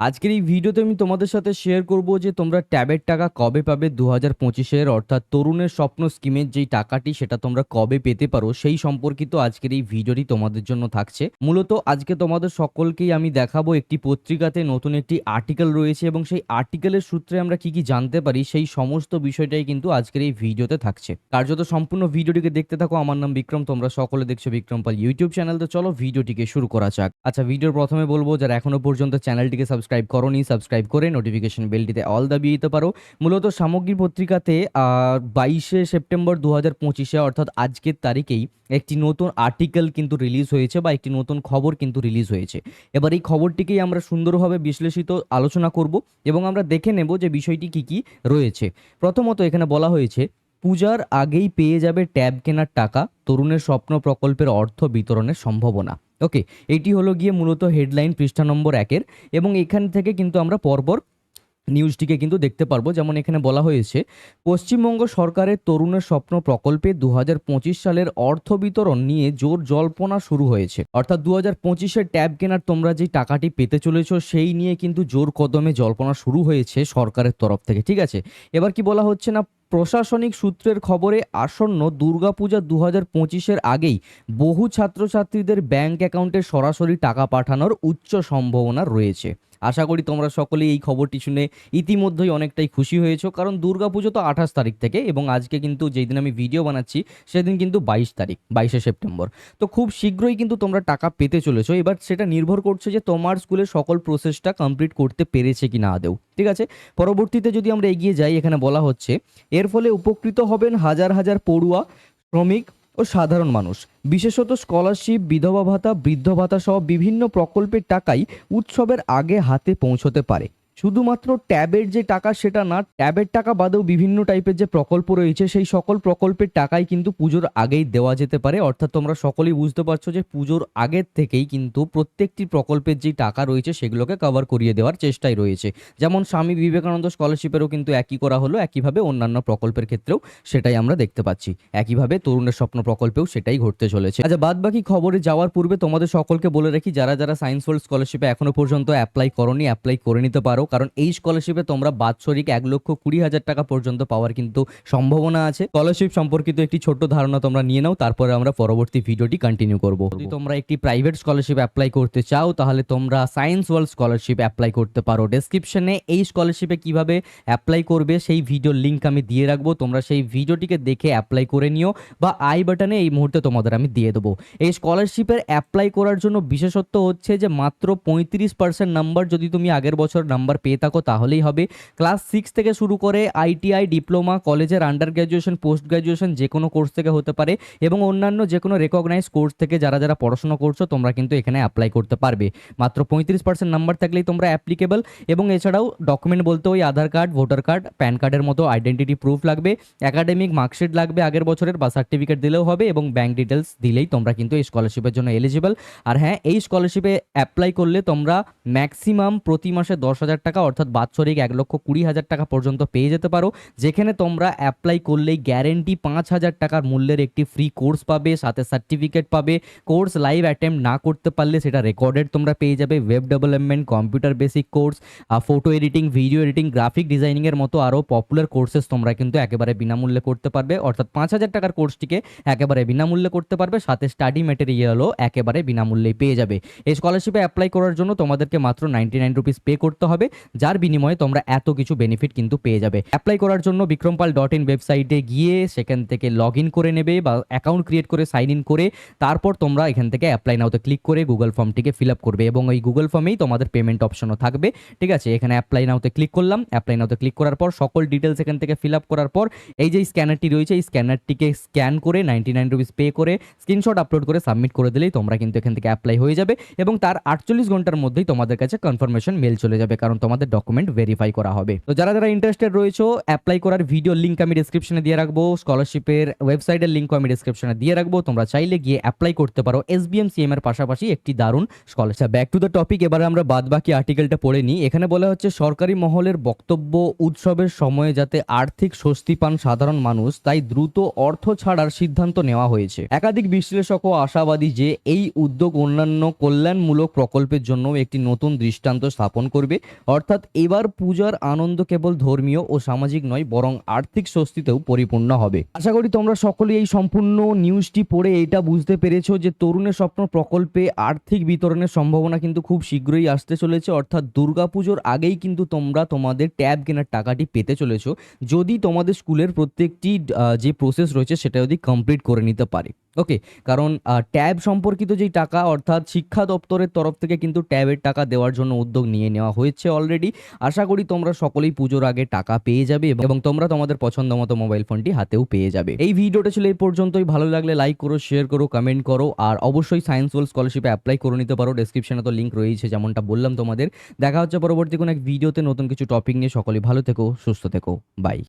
আজকের এই ভিডিওতে আমি তোমাদের সাথে শেয়ার করব যে তোমরা ট্যাবের টাকা কবে পাবে দু হাজার পঁচিশের অর্থাৎ তরুণের স্বপ্ন স্কিমের যেই টাকাটি সেটা তোমরা কবে পেতে পারো সেই সম্পর্কিত আজকের এই ভিডিওটি তোমাদের জন্য থাকছে। মূলত আজকে তোমাদের সকলকেই আমি দেখাবো একটি পত্রিকাতে নতুন একটি আর্টিকেল রয়েছে এবং সেই আর্টিকেলের সূত্রে আমরা কি কি জানতে পারি সেই সমস্ত বিষয়টাই কিন্তু আজকের এই ভিডিওতে থাকছে। কার্যত সম্পূর্ণ ভিডিওটিকে দেখতে থাকো। আমার নাম বিক্রম, তোমরা সকলে দেখছ বিক্রম পাল ইউটিউব চ্যানেল। তো চলো ভিডিওটিকে শুরু করা যাক। আচ্ছা ভিডিওর প্রথমে বলব, যারা এখনও পর্যন্ত চ্যানেলটিকে সাবস্ক্রাইব করোনি, সাবস্ক্রাইব করে নোটিফিকেশন বেলটিতে অল দাবিয়ে দিতে পারো। মূলত সামগ্রী পত্রিকাতে বাইশে সেপ্টেম্বর দু হাজার পঁচিশে, অর্থাৎ আজকের তারিখেই একটি নতুন আর্টিকেল কিন্তু রিলিজ হয়েছে বা একটি নতুন খবর কিন্তু রিলিজ হয়েছে। এবার এই খবরটিকেই আমরা সুন্দরভাবে বিশ্লেষিত আলোচনা করব এবং আমরা দেখে নেব যে বিষয়টি কি কি রয়েছে। প্রথমত এখানে বলা হয়েছে, পূজার আগেই পেয়ে যাবে ট্যাব কেনার টাকা, তরুণের স্বপ্ন প্রকল্পের অর্থ বিতরণের সম্ভাবনা। ওকে এটি হলো গিয়ে মূলত হেডলাইন পৃষ্ঠা নম্বর একের এবং এখান থেকে কিন্তু আমরা পরপর নিউজটিকে কিন্তু দেখতে পারব। যেমন এখানে বলা হয়েছে, পশ্চিমবঙ্গ সরকারের তরুণের স্বপ্ন প্রকল্পে দু হাজার পঁচিশ সালের অর্থ বিতরণ নিয়ে জোর জল্পনা শুরু হয়েছে। অর্থাৎ দু হাজার পঁচিশের ট্যাব কেনার তোমরা যে টাকাটি পেতে চলেছ, সেই নিয়ে কিন্তু জোর কদমে জল্পনা শুরু হয়েছে সরকারের তরফ থেকে, ঠিক আছে? এবার কি বলা হচ্ছে না প্রশাসনিক সূত্রের খবরে আসন্ন দুর্গাপূজা দু হাজার পঁচিশের আগেই বহু ছাত্রছাত্রীদের ব্যাংক অ্যাকাউন্টে সরাসরি টাকা পাঠানোর উচ্চ সম্ভাবনা রয়েছে। আশা করি তোমরা সকলেই এই খবরটি শুনে ইতিমধ্যেই অনেকটাই খুশি হয়েছো। কারণ দুর্গাপুজো তো আঠাশ তারিখ থেকে এবং আজকে কিন্তু যেই দিন আমি ভিডিও বানাচ্ছি, সেদিন কিন্তু বাইশ তারিখ, বাইশে সেপ্টেম্বর। তো খুব শীঘ্রই কিন্তু তোমরা টাকা পেতে চলেছো। এবার সেটা নির্ভর করছে যে তোমার স্কুলের সকল প্রসেসটা কমপ্লিট করতে পেরেছে কি না আদেও ঠিক আছে? পরবর্তীতে যদি আমরা এগিয়ে যাই, এখানে বলা হচ্ছে, এর ফলে উপকৃত হবেন হাজার হাজার পড়ুয়া, শ্রমিক ও সাধারণ মানুষ। বিশেষত স্কলারশিপ, বিধবা ভাতা, বৃদ্ধ ভাতা সহ বিভিন্ন প্রকল্পের টাকাই উৎসবের আগে হাতে পৌঁছতে পারে। শুধুমাত্র ট্যাবের যে টাকা সেটা না, ট্যাবের টাকা বাদেও বিভিন্ন টাইপের যে প্রকল্প রয়েছে, সেই সকল প্রকল্পের টাকাই কিন্তু পুজোর আগেই দেওয়া যেতে পারে। অর্থাৎ তোমরা সকলেই বুঝতে পারছ যে পুজোর আগের থেকেই কিন্তু প্রত্যেকটি প্রকল্পের যে টাকা রয়েছে, সেগুলোকে কভার করিয়ে দেওয়ার চেষ্টাই রয়েছে। যেমন স্বামী বিবেকানন্দ স্কলারশিপেরও কিন্তু একই করা হলো, একইভাবে অন্যান্য প্রকল্পের ক্ষেত্রেও সেটাই আমরা দেখতে পাচ্ছি। একইভাবে তরুণের স্বপ্ন প্রকল্পেও সেটাই ঘটতে চলেছে। আচ্ছা বাদ বাকি খবরে যাওয়ার পূর্বে তোমাদের সকলকে বলে রাখি, যারা যারা সায়েন্স ওয়ার্ল্ড স্কলারশিপে এখনও পর্যন্ত অ্যাপ্লাই করনি অ্যাপ্লাই করে নিতে পারো। কারণ এই স্কলারশিপে তোমরা বাৎসরিক এক লক্ষ কুড়ি হাজার টাকা পর্যন্ত পাওয়ার কিন্তু সম্ভাবনা আছে। স্কলারশিপ সম্পর্কিত একটি ছোট্ট ধারণা তোমরা নিয়ে নাও তারপরে আমরা পরবর্তী ভিডিওটি কন্টিনিউ করব। যদি তোমরা একটি প্রাইভেট স্কলারশিপ অ্যাপ্লাই করতে চাও তাহলে তোমরা সায়েন্স ওয়ার্ল্ড স্কলারশিপ অ্যাপ্লাই করতে পারো। ডেসক্রিপশনে এই স্কলারশিপে কীভাবে অ্যাপ্লাই করবে সেই ভিডিওর লিঙ্ক আমি দিয়ে রাখব। তোমরা সেই ভিডিওটিকে দেখে অ্যাপ্লাই করে নিও বা আই বাটনে এই মুহূর্তে তোমাদের আমি দিয়ে দেবো। এই স্কলারশিপের অ্যাপ্লাই করার জন্য বিশেষত্ব হচ্ছে যে মাত্র পঁয়ত্রিশ পার্সেন্ট নাম্বার যদি তুমি আগের বছর নাম্বার পেয়ে থাকো, তাহলেই হবে। ক্লাস সিক্স থেকে শুরু করে আইটিআই, ডিপ্লোমা, কলেজের আন্ডার গ্র্যাজুয়েশন পোস্ট গ্র্যাজুয়েশন যে কোনো কোর্স থেকে হতে পারে এবং অন্যান্য যে কোনো রেকগনাইজ কোর্স থেকে যারা যারা পড়াশোনা করছ, তোমরা কিন্তু এখানে অ্যাপ্লাই করতে পারবে। মাত্র পঁয়ত্রিশ পার্সেন্ট নাম্বার থাকলেই তোমরা অ্যাপ্লিকেবল এবং এছাড়াও ডকুমেন্ট বলতে ওই Aadhaar card voter card pan কার্ডের মতো আইডেন্টিটি প্রুফ লাগবে। একাডেমিক মার্কশিট লাগবে আগের বছরের বা সার্টিফিকেট দিলেও হবে এবং ব্যাঙ্ক ডিটেলস দিলেই তোমরা কিন্তু এই স্কলারশিপের জন্য এলিজিবল আর হ্যাঁ এই স্কলারশিপে অ্যাপ্লাই করলে তোমরা ম্যাক্সিমাম প্রতি মাসে দশ হাজার টাকা, অর্থাৎ বাৎসরিক এক লক্ষ কুড়ি হাজার টাকা পর্যন্ত পেয়ে যেতে পারো। যেখানে তোমরা অ্যাপ্লাই করলেই গ্যারেন্টি পাঁচ হাজার টাকার মূল্যের একটি ফ্রি কোর্স পাবে, সাথে সার্টিফিকেট পাবে। কোর্স লাইভ অ্যাটেম্প না করতে পারলে সেটা রেকর্ডেড তোমরা পেয়ে যাবে। Web development computer basic course photo editing video editing graphic ডিজাইনিংয়ের মতো আরও পপুলার কোর্সেস তোমরা কিন্তু একেবারে বিনামূল্যে করতে পারবে। অর্থাৎ পাঁচ হাজার টাকার কোর্সটিকে একেবারে বিনামূল্যে করতে পারবে, সাথে স্টাডি ম্যাটেরিয়ালও একেবারে বিনামূল্যেই পেয়ে যাবে। এই স্কলারশিপে অ্যাপ্লাই করার জন্য তোমাদেরকে মাত্র নাইনটি নাইন রুপিস পে করতে হবে। যার বিনিময়ে তোমরা এত কিছু বেনিফিট কিন্তু পেয়ে যাবে। অ্যাপ্লাই করার জন্য বিক্রমপাল ডট ইন ওয়েবসাইটে গিয়ে সেখান থেকে লগ ইন করে নেবে বা অ্যাকাউন্ট ক্রিয়েট করে সাইন ইন করে তারপর তোমরা এখান থেকে অ্যাপ্লাই নাওতে ক্লিক করে গুগল ফর্মটিকে ফিল আপ করবে এবং ওই গুগল ফর্মেই তোমাদের পেমেন্ট অপশনও থাকবে। ঠিক আছে, এখানে অ্যাপ্লাই নাওতে ক্লিক করলাম। অ্যাপ্লাই নাওতে ক্লিক করার পর সকল ডিটেলস এখান থেকে ফিল আপ করার পর এই যে স্ক্যানারটি রয়েছে, এই স্ক্যানারটিকে স্ক্যান করে নাইনটি নাইন রুপিস পে করে স্ক্রিনশট আপলোড করে সাবমিট করে দিলেই তোমরা কিন্তু এখান থেকে অ্যাপ্লাই হয়ে যাবে এবং তার আটচল্লিশ ঘণ্টার মধ্যেই তোমাদের কাছে কনফার্মেশন মেল চলে যাবে। কারণ তোমাদের ডকুমেন্ট ভেরিফাই করা হবে। তো যারা যারা ইন্টারেস্টেড রয়েছে অ্যাপ্লাই করার ভিডিও লিঙ্ক আমি ডিসক্রিপশনে দিয়ে রাখব স্কলারশিপের ওয়েবসাইটের লিঙ্ক আমি ডিসক্রিপশনে দিয়ে রাখব। তোমরা চাইলে গিয়ে অ্যাপ্লাই করতে পারো। এসবিএম সিএম এর পাশাপাশি একটি দারুণ scholarship back to the topic এবারে আমরা বাদ বাকি আর্টিকেলটা পড়ে নিই। এখানে বলা হচ্ছে, সরকারি মহলের বক্তব্য উৎসবের সময়ে যাতে আর্থিক স্বস্তি পান সাধারণ মানুষ, তাই দ্রুত অর্থ ছাড়ার সিদ্ধান্ত নেওয়া হয়েছে। একাধিক বিশ্লেষক ও আশাবাদী যে এই উদ্যোগ অন্যান্য কল্যাণমূলক প্রকল্পের জন্য একটি নতুন দৃষ্টান্ত স্থাপন করবে। অর্থাৎ এবার পূজার আনন্দ কেবল ধর্মীয় ও সামাজিক নয়, বরং আর্থিক স্বস্তিতেও পরিপূর্ণ হবে। আশা করি তোমরা সকলেই এই সম্পূর্ণ নিউজটি পড়ে এটা বুঝতে পেরেছ যে তরুণের স্বপ্ন প্রকল্পে আর্থিক বিতরণের সম্ভাবনা কিন্তু খুব শীঘ্রই আসতে চলেছে। অর্থাৎ দুর্গাপুজোর আগেই কিন্তু তোমরা তোমাদের ট্যাব কেনার টাকাটি পেতে চলেছো। যদি তোমাদের স্কুলের প্রত্যেকটি যে প্রসেস রয়েছে সেটা যদি কমপ্লিট করে নিতে পারে। ওকে কারণ ট্যাব সম্পর্কিত যেই টাকা, অর্থাৎ শিক্ষা দপ্তরের তরফ থেকে কিন্তু ট্যাবের টাকা দেওয়ার জন্য উদ্যোগ নিয়ে নেওয়া হয়েছে অলরেডি আশা করি তোমরা সকলেই পুজোর আগে টাকা পেয়ে যাবে এবং- তোমরা তোমাদের পছন্দ মতো মোবাইল ফোনটি হাতেও পেয়ে যাবে। এই ভিডিওটা ছিল এই পর্যন্তই। ভালো লাগলে লাইক করো শেয়ার করো কমেন্ট করো, আর অবশ্যই সায়েন্স ওয়ার্ল্ড স্কলারশিপে অ্যাপ্লাই করে নিতে পারো। ডেসক্রিপশনে তো লিঙ্ক রয়েছে যেমনটা বললাম তোমাদের। দেখা হচ্ছে পরবর্তী কোনো এক ভিডিওতে নতুন কিছু টপিক নিয়ে। সকলেই ভালো থেকো, সুস্থ থেকো। বাই